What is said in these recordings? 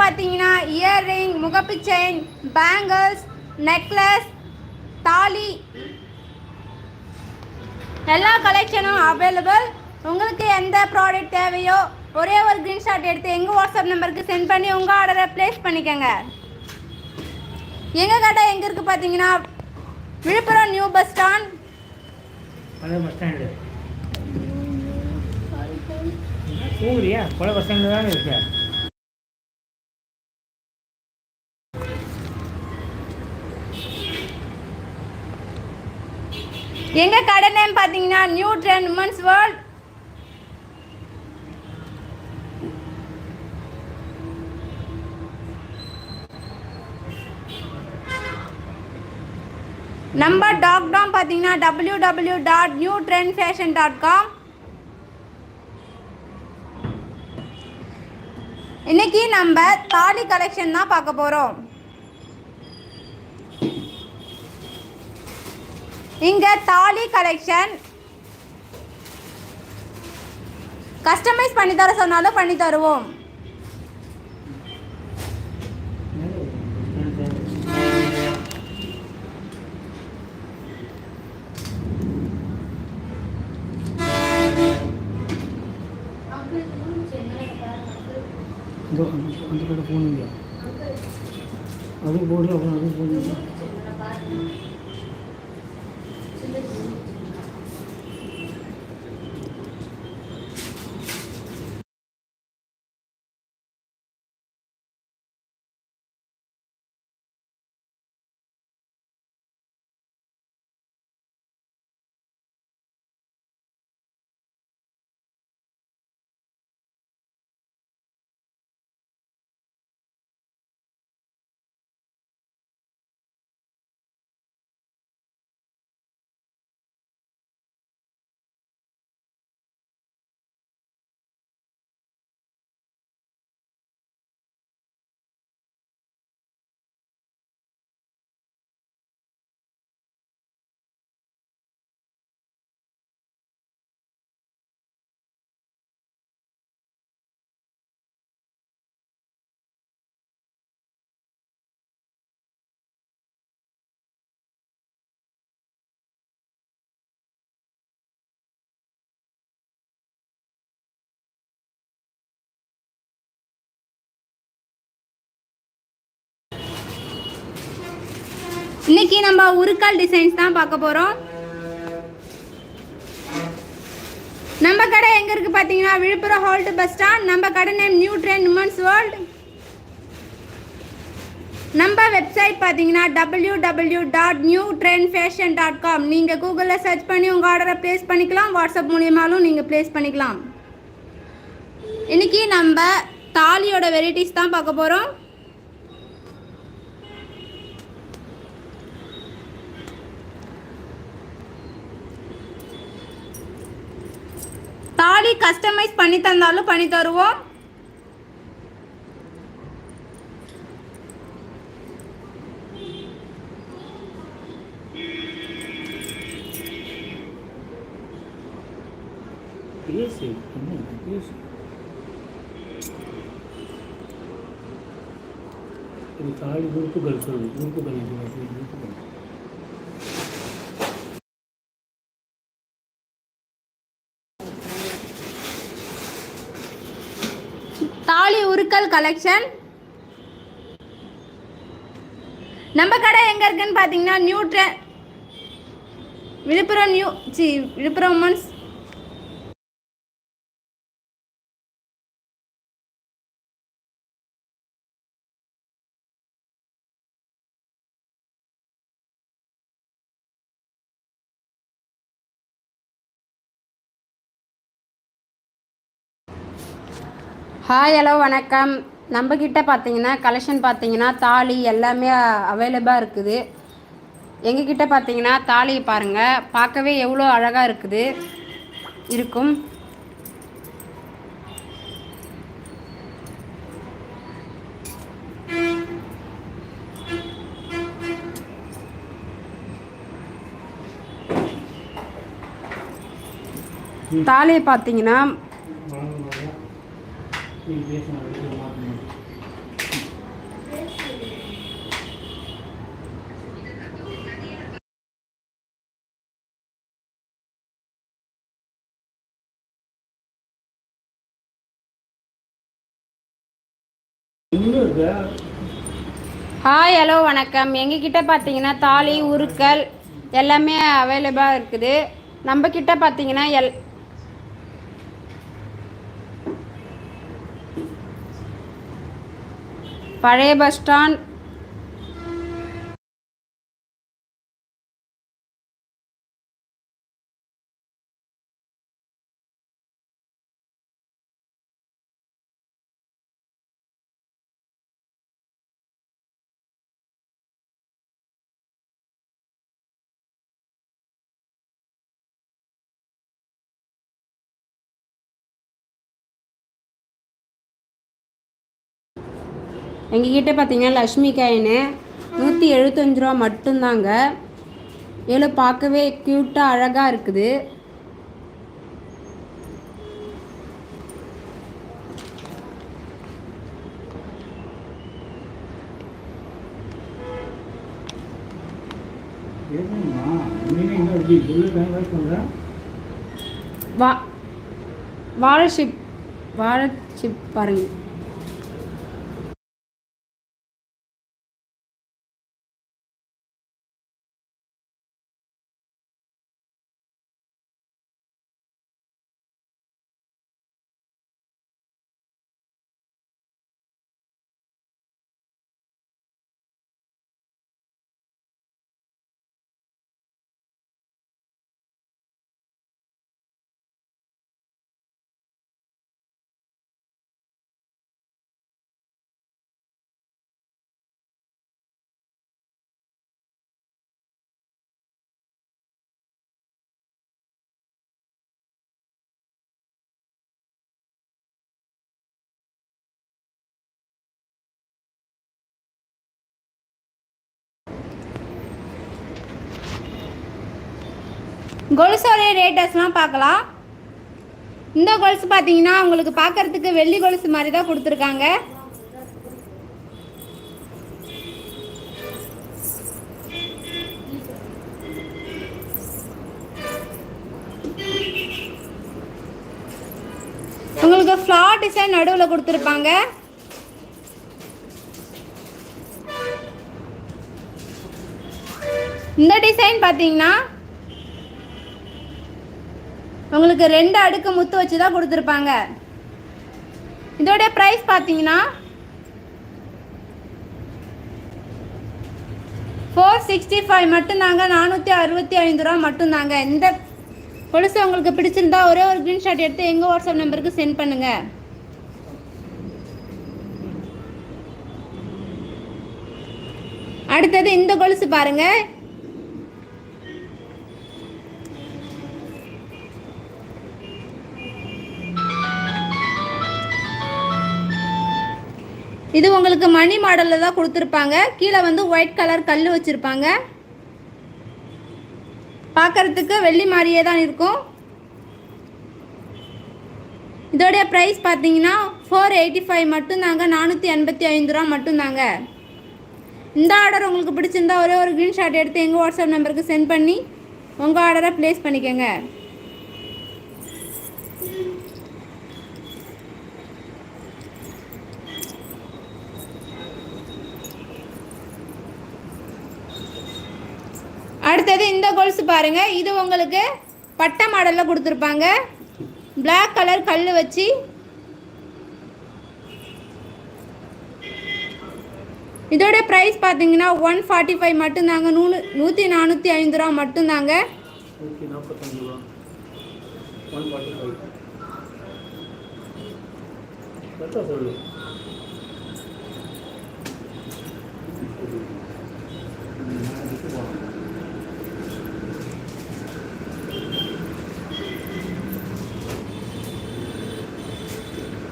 பார்த்தீங்கன்னா இயர்ரிங் முகப்பு chain bangles necklace தாலி. எல்லா கலெக்ஷனும் அவைலபிள் உங்களுக்கு எந்த ப்ராடக்ட் தேவையோ ஒரே ஒரு ஸ்க்ரீன்ஷாட் எடுத்து எங்கள் வாட்ஸ்அப் நம்பருக்கு சென்ட் பண்ணி உங்கள் ஆர்டரை ப்ளேஸ் பண்ணிக்கோங்க. எங்கள் கடை எங்கே இருக்குது பார்த்தீங்கன்னா Villupuram new bus stand bus stand தூங்குறியா பழைய பஸ் ஸ்டாண்டு தானே இருக்கேன் எங்கள் கடை நேம் பார்த்தீங்கன்னா new trend women's world number talk டாம் பார்த்தீங்கன்னா W W dot new trend fashion dot com இன்னைக்கு நம்ம தாலி கலெக்ஷன் தான் பார்க்க போகிறோம் இங்கே தாலி கலெக்ஷன் கஸ்டமைஸ் பண்ணி தர சொன்னாலும் பண்ணி தருவோம். இதோ அந்த அந்த கடை அதுக்கு போடு அப்புறம் அதுக்கு போகணுங்க இன்னைக்கு நம்ம உருக்கால் டிசைன்ஸ் தான் பார்க்க போறோம். நம்ம கடை எங்க இருக்கு பாத்தீங்கன்னா விழுப்புரம் ஹோல்டு பஸ் ஸ்டாண்ட் நம்ம கடை name new trend women's world நம்ம வெப்சைட் பார்த்தீங்கன்னா W W dot new trend fashion dot com நீங்கள் கூகுளில் சர்ச் பண்ணி உங்கள் ஆர்டரை ப்ளேஸ் பண்ணிக்கலாம். வாட்ஸ்அப் மூலியமாலும் நீங்கள் ப்ளேஸ் பண்ணிக்கலாம். இன்னைக்கு நம்ம தாலியோட வெரைட்டிஸ் தான் பார்க்க போகிறோம் தாலி கஸ்டமைஸ் பண்ணி தந்தாலும் பண்ணி தருவோம் பேசு என்ன பேசு இது தாலி உறுப்புகள் சொல்லு உறுப்புகள் இது வந்து உறுப்புகள் தாலி உருக்கல் கலெக்ஷன் நம்ம கடை எங்க இருக்குன்னு பாத்தீங்கன்னா நியூ ட்ரெ விழுப்புரம் நியூ சி விழுப்புரம் உமன்ஸ் ஹாய் ஹலோ வணக்கம். நம்ம பார்த்தீங்கன்னா கலெக்ஷன் பார்த்தீங்கன்னா தாலி எல்லாமே அவைலபிளாக இருக்குது. எங்ககிட்ட பார்த்தீங்கன்னா தாலி பாருங்கள் பார்க்கவே எவ்வளோ அழகாக இருக்குது. இருக்கும். தாலியை பார்த்தீங்கன்னா நீங்கள் பேசின வரைக்கும் நல்லா ஹாய் ஹலோ வணக்கம். எங்ககிட்ட பார்த்தீங்கன்னா தாலி உருக்கல் எல்லாமே அவைலபிளாக இருக்குது. நம்ம கிட்ட பார்த்தீங்கன்னா எல் பழைய பஸ் ஸ்டாண்ட் எங்ககிட்ட பார்த்தீங்கன்னா லக்ஷ்மி காயின்னு நூற்றி எழுபத்தஞ்சு ரூபா மட்டும்தாங்க. ஏழு பார்க்கவே க்யூட்டாக அழகாக இருக்குது. ஏன்னா மீன் எங்கே இருக்கு கொலுசோடைய ரேட்டஸ்லாம் பார்க்கலாம். இந்த கொலுசு பார்த்தீங்கன்னா உங்களுக்கு பார்க்கறதுக்கு வெள்ளி கொலுசு மாதிரி தான் கொடுத்துருக்காங்க. உங்களுக்கு ஃப்ளார் டிசைன் நடுவில் கொடுத்துருப்பாங்க. இந்த டிசைன் பார்த்தீங்கன்னா உங்களுக்கு ரெண்டு அடுக்கு முத்து வச்சு தான் கொடுத்துருப்பாங்க. இதோடைய ப்ரைஸ் பார்த்தீங்கன்னா ஃபோர் சிக்ஸ்டி ஃபைவ் மட்டும்தாங்க நானூற்றி அறுபத்தி ஐந்து ரூபா மட்டும்தாங்க. இந்த கொலுசு உங்களுக்கு பிடிச்சிருந்தா ஒரே ஒரு ஸ்க்ரீன்ஷாட் எடுத்து எங்கள் வாட்ஸ்அப் நம்பருக்கு சென்ட் பண்ணுங்கள் அடுத்தது இந்த கொலுசு பாருங்கள் இது உங்களுக்கு மணி மாடலில் தான் கொடுத்துருப்பாங்க. கீழே வந்து ஒயிட் கலர் கல் வச்சுருப்பாங்க. பார்க்கறதுக்கு வெள்ளி மாதிரியே தான் இருக்கும். இதோடைய ப்ரைஸ் பார்த்தீங்கன்னா ஃபோர் எயிட்டி ஃபைவ் மட்டும்தாங்க நானூற்றி எண்பத்தி ஐந்து ரூபா மட்டும்தாங்க. இந்த ஆர்டர் உங்களுக்கு பிடிச்சிருந்தா ஒரே ஒரு க்ரீன்ஷாட் எடுத்து எங்கள் வாட்ஸ்அப் நம்பருக்கு சென்ட் பண்ணி உங்கள் ஆர்டரை ப்ளேஸ் பண்ணிக்கோங்க. அடுத்தது இந்த கொலுசு பாருங்க. இது உங்களுக்கு பட்டை மாடலில் கொடுத்துருப்பாங்க. பிளாக் கலர் கல் வச்சு இதோட ப்ரைஸ் பார்த்தீங்கன்னா ஒன் ஃபார்ட்டி ஃபைவ் மட்டும்தாங்க. நூறு நூற்றி நானூற்றி ஐந்து ரூபா மட்டும்தாங்க. நாற்பத்தஞ்சு ரூபா ஒன் ஃபார்ட்டி ஃபைவ் கரெக்டாக சொல்லு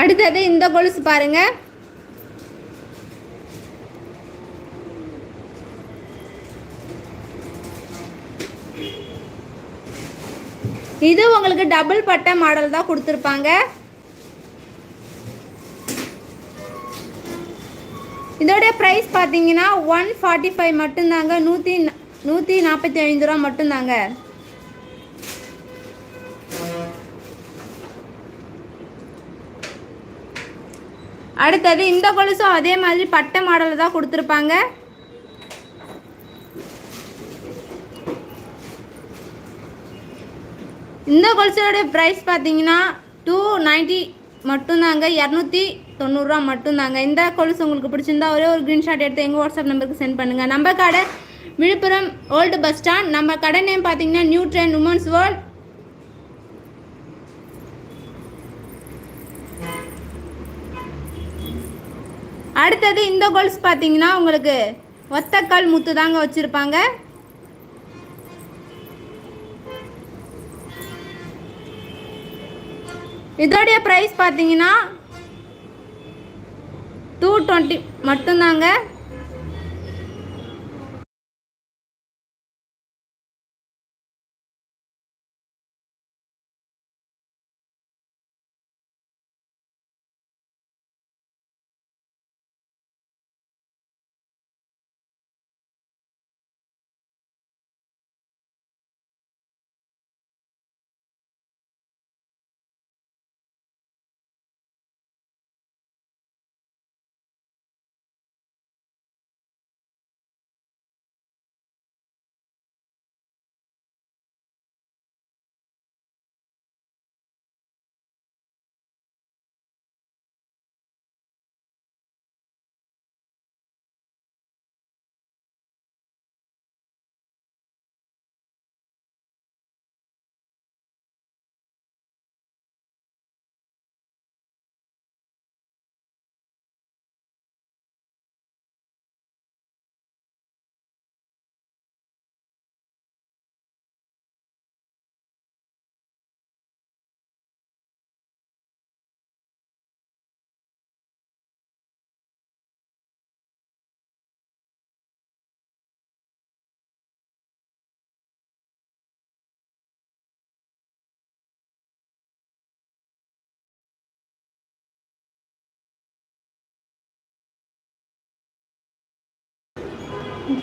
அடுத்தது இந்த கொலுசு பாருங்க. இது உங்களுக்கு டபுள் பட்டை மாடல் தான் கொடுத்துருப்பாங்க. இதோடைய ப்ரைஸ் பார்த்தீங்கன்னா ஒன் ஃபார்ட்டி ஃபைவ் மட்டும்தாங்க. நூற்றி நூற்றி நாற்பத்தி ஐந்து ரூபா மட்டும்தாங்க. அடுத்தது இந்த கொலுசும் அதே மாதிரி பட்டை மாடலில் தான் கொடுத்துருப்பாங்க. இந்த கொலுசோட ப்ரைஸ் பார்த்தீங்கன்னா டூ நைன்ட்டி மட்டும்தாங்க இரநூத்தி தொண்ணூறுரூவா மட்டும்தாங்க. இந்த கொலுசு உங்களுக்கு பிடிச்சிருந்தா ஒரே ஒரு க்ரீன்ஷாட் எடுத்து எங்கள் வாட்ஸ்அப் நம்பருக்கு சென்ட் பண்ணுங்கள் நம்ம கடை விழுப்புரம் ஓல்டு பஸ் ஸ்டாண்ட் நம்ம கடை நேம் பார்த்தீங்கன்னா நியூ ட்ரெண்ட் உமன்ஸ் வேர்ல்ட் அடுத்தது இந்த கோல்ஸ் பார்த்தீங்கன்னா உங்களுக்கு ஒத்தக்கால் முத்து தாங்க வச்சுருப்பாங்க. இதோடைய ப்ரைஸ் பார்த்தீங்கன்னா டூ டுவெண்ட்டி மட்டும்தாங்க. நம்ம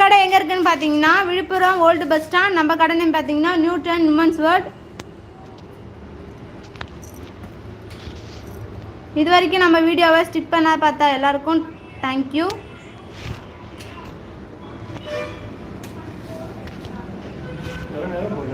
கடை எங்கே இருக்குன்னு பார்த்தீங்கன்னா விழுப்புரம் ஓல்டு பஸ் ஸ்டாண்ட். நம்ம கடை நேம் பார்த்தீங்கன்னா நியூட்டன் உமன்ஸ் வேர்ல்ட். இது வரைக்கும் நம்ம வீடியோவை ஸ்டிப் பண்ண பார்த்தா எல்லாருக்கும் தேங்க்யூ Yeah.